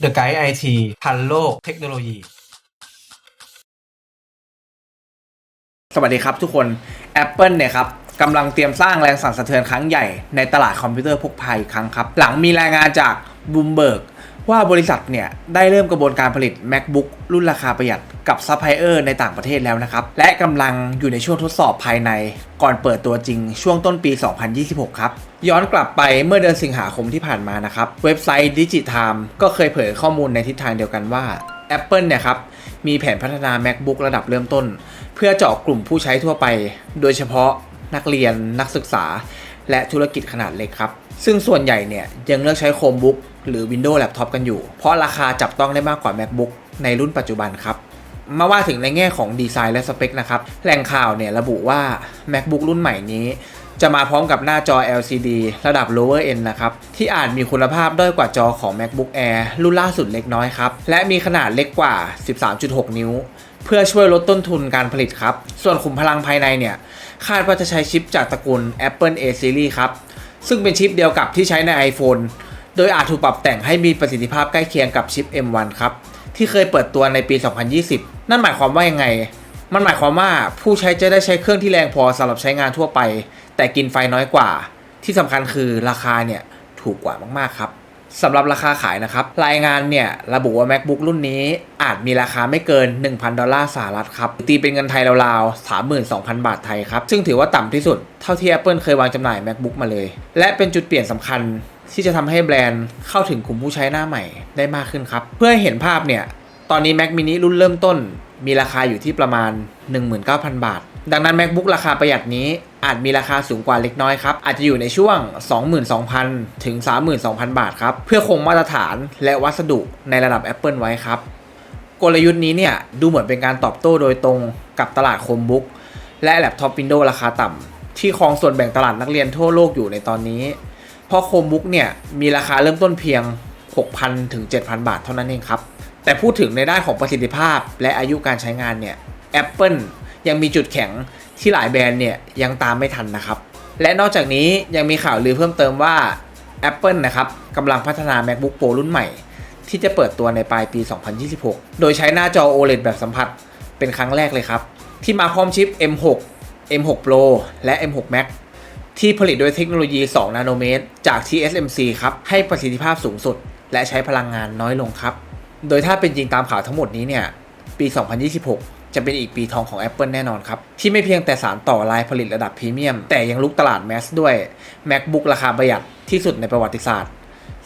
The Guide IT ทันโลกเทคโนโลยี สวัสดีครับทุกคน Apple เนี่ยครับกำลังเตรียมสร้างแรงสั่นสะเทือนครั้งใหญ่ในตลาดคอมพิวเตอร์พกพาอีกครั้งครับ หลังมีรายงานจากบูมเบิร์ก ว่าบริษัทเนี่ยได้เริ่มกระบวนการผลิต MacBook รุ่นราคาประหยัดกับซัพพลายเออร์ในต่างประเทศแล้วนะครับ และกำลังอยู่ในช่วงทดสอบภายใน ก่อนเปิดตัวจริงช่วงต้นปี 2026 ครับ ย้อนกลับไปเมื่อเดือนสิงหาคมที่ผ่านมานะครับ เว็บไซต์ Digitime ก็เคยเผยข้อมูลในทิศทางเดียวกันว่า Apple เนี่ยครับ มีแผนพัฒนา MacBook ระดับเริ่มต้น เพื่อเจาะกลุ่มผู้ใช้ทั่วไป โดยเฉพาะนักเรียนนักศึกษา และธุรกิจขนาดเล็กครับ ซึ่งส่วนใหญ่เนี่ยยังเลือกใช้ Chromebook หรือ Windows Laptop กันอยู่ เพราะราคาจับต้องได้มากกว่า MacBook ในรุ่นปัจจุบันครับ มาว่าถึงในแง่ของดีไซน์และสเปคนะครับ แหล่งข่าวเนี่ยระบุว่า MacBook รุ่นใหม่นี้ จะมาพร้อมกับหน้าจอ LCD ระดับ lower end นะครับ ที่อาจมีคุณภาพด้อยกว่าจอของ MacBook Air รุ่นล่าสุดเล็กน้อยครับ และมีขนาดเล็กกว่า 13.6 นิ้ว เพื่อช่วยลดต้นทุนการผลิตครับ ส่วนขุมพลังภายในเนี่ย คาดว่าจะใช้ชิปจากตระกูล Apple A Series ครับ ซึ่งเป็นชิปเดียวกับที่ใช้ใน iPhone โดยอาจถูกปรับแต่งให้มีประสิทธิภาพใกล้เคียงกับชิป M1 ครับที่เคยเปิดตัวในปี 2020 นั่นหมายความว่ายังไง มันหมายความว่าผู้ใช้จะได้ใช้เครื่องที่แรงพอสำหรับใช้งานทั่วไป แต่กินไฟน้อยกว่า ที่สำคัญคือราคาเนี่ยถูกกว่ามากๆครับสำหรับราคาขายนะครับ รายงานเนี่ย ระบุว่า MacBook รุ่นนี้อาจมีราคาไม่เกิน 1,000 ดอลลาร์สหรัฐครับ ตีเป็นเงินไทยราวๆ 32,000 บาทไทยครับ ซึ่งถือว่าต่ำที่สุดเท่าที่ Apple เคยวางจำหน่าย MacBook มาเลย และเป็นจุดเปลี่ยนสำคัญที่จะทำให้แบรนด์เข้าถึงกลุ่มผู้ใช้หน้าใหม่ได้มากขึ้นครับ เพื่อให้เห็นภาพเนี่ย ตอนนี้ Mac mini รุ่นเริ่มต้น มีราคาอยู่ที่ประมาณ 19,000 บาท ดังนั้น MacBook ราคาประหยัดนี้อาจมีราคาสูงกว่าเล็กน้อยครับ อาจจะอยู่ในช่วง 22,000 ถึง 32,000 บาทครับ เพื่อคงมาตรฐานและวัสดุในระดับ Apple ไว้ครับ กลยุทธ์นี้เนี่ยดูเหมือนเป็นการตอบโต้โดยตรงกับตลาดโคมบุ๊กและแล็ปท็อปวินโดว์ราคาต่ำที่ครองส่วนแบ่งตลาดนักเรียนทั่วโลกอยู่ในตอนนี้ เพราะโคมบุ๊กเนี่ยมีราคาเริ่มต้นเพียง 6,000 ถึง 7,000 บาทเท่านั้นเองครับ แต่พูดถึงในด้านของประสิทธิภาพและอายุการใช้งานเนี่ย Apple ยังมีจุดแข็งที่หลายแบรนด์เนี่ยยังตามไม่ทันนะครับ และนอกจากนี้ยังมีข่าวลือเพิ่มเติมว่า Apple นะครับกำลังพัฒนา MacBook Pro รุ่นใหม่ ที่จะเปิดตัวในปลายปี 2026 โดยใช้หน้าจอ OLED แบบสัมผัสเป็นครั้งแรกเลยครับ ที่มาพร้อมชิป M6 M6 Pro และ M6 Max ที่ผลิตด้วยเทคโนโลยี 2 นาโนเมตร จาก TSMC ครับ ให้ประสิทธิภาพสูงสุด และใช้พลังงานน้อยลงครับ โดยถ้าเป็นจริงตามข่าวทั้งหมดนี้เนี่ย ปี 2026 จะเป็นอีกปีทองของ Apple แน่นอนครับ ที่ไม่เพียงแต่สารต่อลายผลิตระดับพรีเมียม แต่ยังลุกตลาดแมสด้วย MacBook ราคาประหยัดที่สุดในประวัติศาสตร์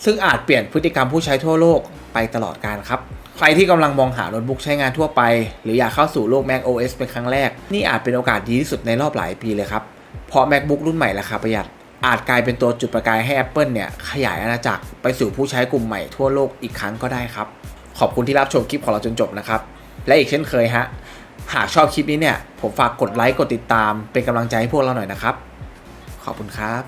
ซึ่งอาจเปลี่ยนพฤติกรรมผู้ใช้ทั่วโลกไปตลอดการครับ ใครที่กำลังมองหาโน้ตบุ๊กใช้งานทั่วไป หรืออยากเข้าสู่โลก Mac OS เป็นครั้งแรก นี่อาจเป็นโอกาสดีที่สุดในรอบหลายปีเลยครับ เพราะ MacBook รุ่นใหม่ราคาประหยัด อาจกลายเป็นตัวจุดประกายให้ Apple เนี่ยขยายอาณาจักรไปสู่ผู้ใช้กลุ่มใหม่ทั่วโลกอีกครั้งก็ได้ครับ ขอบคุณที่รับชมคลิปของเราจนจบนะครับ และอีกเช่นเคยฮะ หากชอบคลิปนี้เนี่ย ผมฝากกดไลค์ กดติดตาม เป็นกำลังใจให้พวกเราหน่อยนะครับ ขอบคุณครับ